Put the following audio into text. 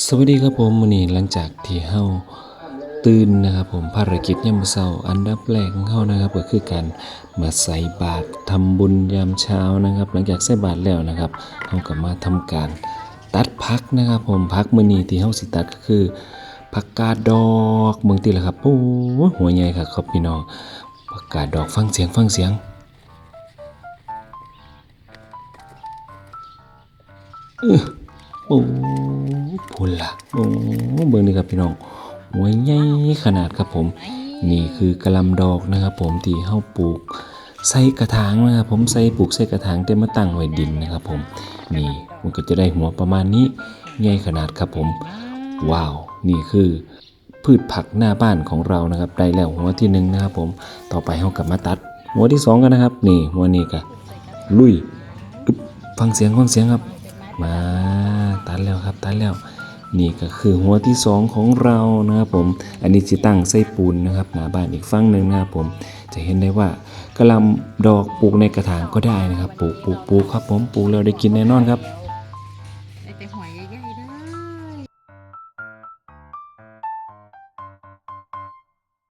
สวัสดีครับผมวันนี้หลังจากที่เฮาตื่นนะครับผมภารกิจยามเช้าอันดับแรกของเฮานะครับก็คือการมาใส่บาตรทำบุญยามเช้านะครับ หลังจากใส่บาตรแล้วนะครับเฮาก็มาทำการตัดผักนะครับ ผมผักมื้อนี้ที่เฮาสิตัดก็คือผักกาดดอกเมืองติล่ะครับโอ้หัวใหญ่ครับครับพี่น้องผักกาดดอกฟังเสียงฟังเสียงโอ้ พุ่นละโอ้เบิ่งนี่ครับพี่น้องหัวใหญ่ขนาดครับผม นี่คือกระลำดอกนะครับผมที่เฮาปลูกใส่กระถางนะครับผมใส่ปลูกใส่กระถางแต่มาตั้งไว้ดินนะครับผมนี่มันก็จะได้หัวประมาณนี้ใหญ่ขนาดครับผม ว้าว นี่คือ พืชผักหน้าบ้านของเรานะครับได้แล้วหัวที่หนึ่งนะครับผมต่อไปเฮากลับมาตัด หัวที่สองกันนะครับนี่หัวนี้ก็ลุยฟังเสียงฟังเสียงครับมา ตัดแล้วครับตัดแล้ว นี่ก็คือหัวที่สองของเรานะครับผม อันนี้จะตั้งไส้ปูนนะครับหน้าบ้านอีกฝั่งหนึ่งนะครับผม จะเห็นได้ว่ากระลำดอกปลูกในกระถางก็ได้นะครับ ปลูกปลูกปลูกครับผม ปลูกแล้วได้กินแน่นอนครับ